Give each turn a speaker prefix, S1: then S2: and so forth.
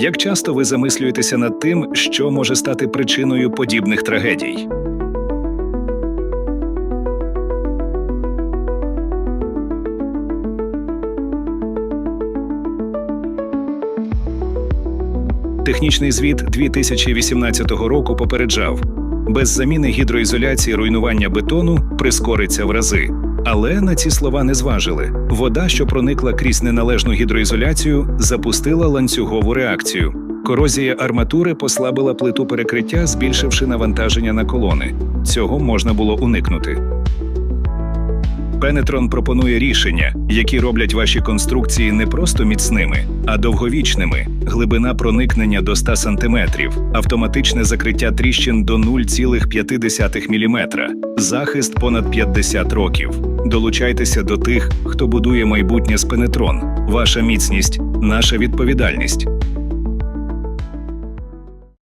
S1: Як часто ви замислюєтеся над тим, що може стати причиною подібних трагедій? Технічний звіт 2018 року попереджав: без заміни гідроізоляції руйнування бетону прискориться в рази. Але на ці слова не зважили. Вода, що проникла крізь неналежну гідроізоляцію, запустила ланцюгову реакцію. Корозія арматури послабила плиту перекриття, збільшивши навантаження на колони. Цього можна було уникнути. Пенетрон пропонує рішення, які роблять ваші конструкції не просто міцними, а довговічними. Глибина проникнення до 100 см, автоматичне закриття тріщин до 0,5 мм, захист понад 50 років. Долучайтеся до тих, хто будує майбутнє з Пенетрон. Ваша міцність наша відповідальність.